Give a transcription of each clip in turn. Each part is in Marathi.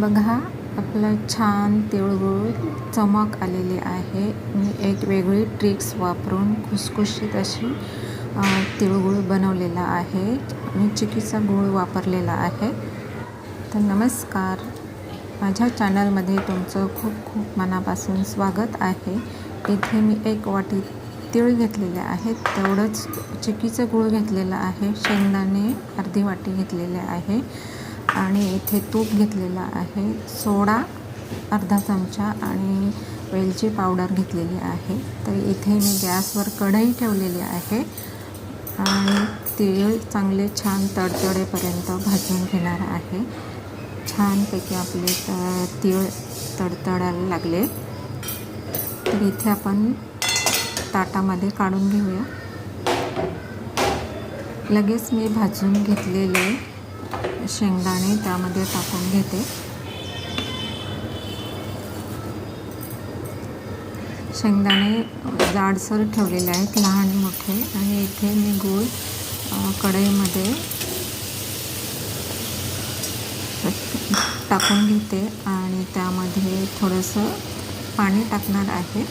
बघा आपलं छान तिळगुळ चमक आलेली आहे. मी एक वेगळी ट्रिक्स वापरून खुसखुशीत अशी तिळगुळ बनवलेला आहे. मी चिकीचा गूळ वापरलेला आहे. तर नमस्कार. माझ्या चॅनलमध्ये तुमचं खूप खूप मनापासून स्वागत आहे. इथे मी एक वाटी तिळ घेतलेले आहेत तेवढंच चिकीचं गूळ घेतलेलं आहे. शेंगदाणे अर्धी वाटी घेतलेले आहे. आणि इथे तूप घेतलेलं आहे. सोडा अर्धा चमचा आणि वेलची पावडर घेतलेली आहे. तर इथे मी गॅसवर कढई ठेवलेली आहे आणि तीळ चांगले छान तडतडेपर्यंत भाजून घेणार आहे. छानपैकी आपले त- तीळ तडतडायला लागले. तर इथे आपण ताटामध्ये काढून घेऊया. लगेच मी भाजून घेतलेले शेंगदाणे त्यामध्ये टाकून घेते. शेंगदाणे जाडसर ठेवलेले आहेत लहान मोठे. आणि इथे मी गूळ कढईमध्ये टाकून घेते आणि त्यामध्ये थोडंसं पाणी टाकणार आहे.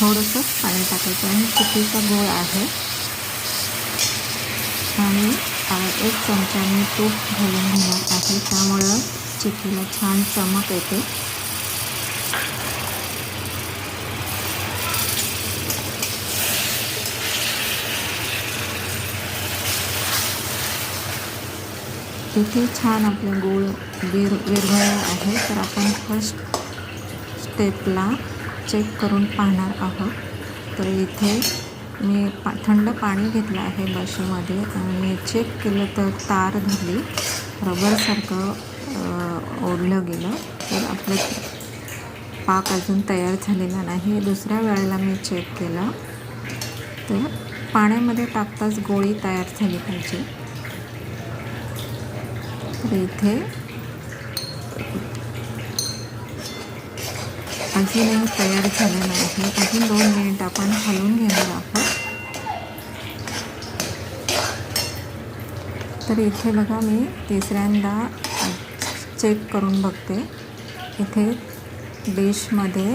थोडंसं पाणी टाकायचं आणि चुकीचा गूळ आहे. आणि अ, एक चमचा मी तूप घालून घेणार आहे. त्यामुळं चिकीला छान चमक येते. इथे छान आपलं गूळ विर विरघळलं आहे. तर आपण फर्स्ट स्टेपला चेक करून पाहणार आहोत. तर इथे मी पा थंड पाणी घेतलं आहे बशीमध्ये आणि चेक केलं तर तार धरली. रबरसारखं ओढलं गेलं. तर आपलं पाक अजून तयार झालेला नाही. दुसऱ्या वेळेला मी चेक केलं. तर पाण्यामध्ये टाकताच गोळी तयार झाली पाहिजे. तर इथे अजूनही तयार झालं नाही. अजून दोन मिनिट आपण हलवून घेणार आहोत. तर इथे बघा मी तिसऱ्यांदा चेक करून बघते. इथे डिशमध्ये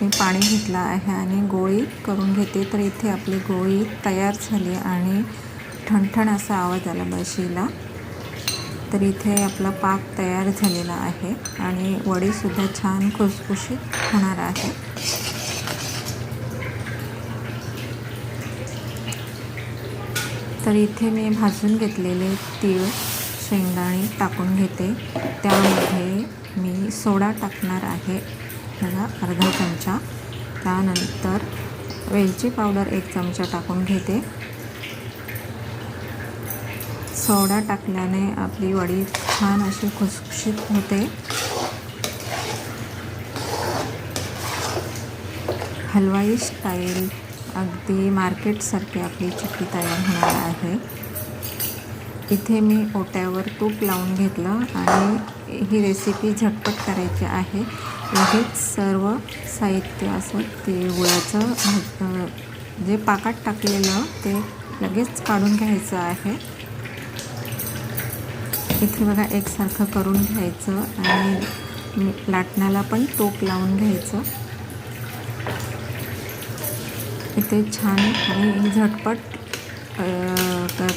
मी पाणी घेतलं आहे आणि गोळी करून घेते. तर इथे आपली गोळी तयार झाली आणि ठणठण असा आवाज आला बशीला तर इथे आपला पाक तयार झालेला आहे आणि वडीसुद्धा छान खुसखुशीत होणार आहे. तर इथे मी भाजून घेतलेले तीळ शेंगदाणे टाकून घेते. त्यामध्ये मी सोडा टाकणार आहे. बघा अर्धा चमचा. त्यानंतर वेलची पावडर एक चमचा टाकून घेते. सोडा टाकल्याने आपली वडी छान अशी खुसखुशीत होते. हलवाई स्टाईल अगदी मार्केटसारखी आपली चिक्की तयार होणार आहे. इथे मी ओट्यावर तूप लावून घेतलं आणि ही रेसिपी झटपट करायची आहे. लगेच सर्व साहित्य असं तिळगुळाचं भाज- जे पाकात टाकलेलं ते लगेच काढून घ्यायचं आहे. इथे बघा एकसारखं करून घ्यायचं आणि लाटण्याला पण तूप लावून घ्यायचं. इथे छान आणि झटपट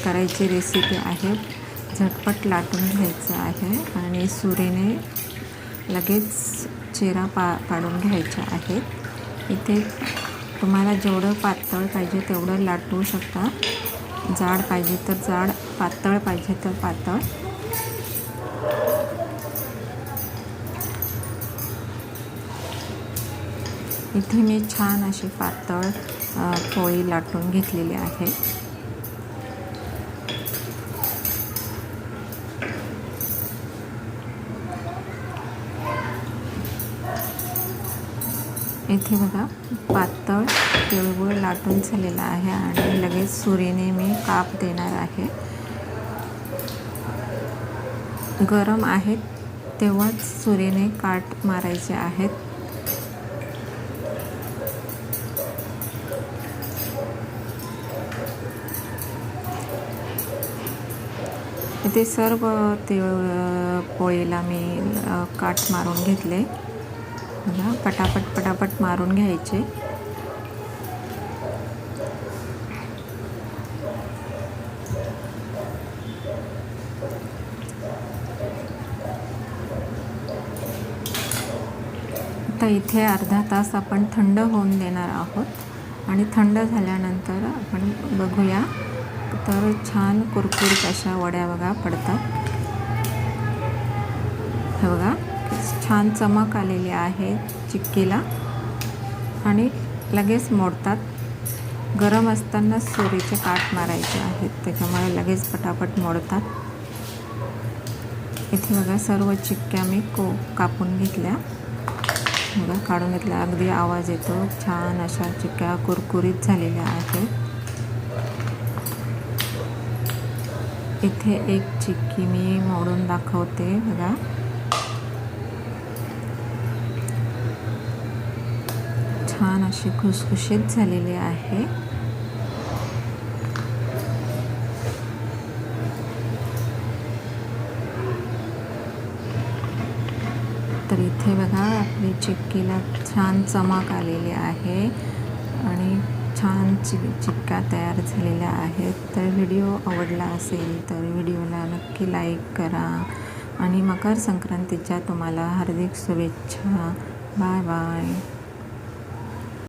करायची रेसिपी आहे. झटपट लाटून घ्यायचं आहे आणि सुरेने लगेच चिरा पा पाडून घ्यायच्या आहेत. इथे तुम्हाला जेवढं पातळ पाहिजे तेवढं लाटू शकता. जाड पाहिजे तर जाड पातळ पाहिजे तर पातळ. इथे मी छान अशी पातळ पोळी लाटून घेतलेली आहे. इथे बघा पातळ तिळगुळ लाटून झालेला आहे आणि लगेच सुरीने मी काप देणार आहे. गरम आहेत तेव्हाच सुरीने काट मारायचे आहेत. इथे सर्व तिळ पोळीला मी काट काठ मारून घेतले. बघा पटापट पटापट मारून घ्यायचे. आता इथे अर्धा तास आपण थंड होऊन देणार आहोत. आणि थंड झाल्यानंतर आपण बघूया तर छान कुरकुरीत अशा वड्या बघा पडतात. हे बघा छान चमक आलेली आहे चिक्कीला. आणि लगेच मोडतात. गरम असताना सुरीचे काठ मारायचे आहेत त्याच्यामुळे लगेच पटापट मोडतात. इथे बघा सर्व चिक्क्या मी को कापून घेतल्या. बघा काढून घेतल्या. अगदी आवाज येतो. छान अशा चिक्क्या कुरकुरीत झालेल्या आहेत. इथे एक चिक्की मी मोडून दाखवते बघा. छान अशी खुसखुशीत झालेली आहे. तर इथे बघा आपली चिक्कीला छान चमक आलेली आहे. आणि छान चि चिक्का तयार झालेल्या आहेत. तर व्हिडिओ आवडला असेल तर व्हिडिओला नक्की लाईक करा. आणि मकर संक्रांतीच्या तुम्हाला हार्दिक शुभेच्छा. Bye bye.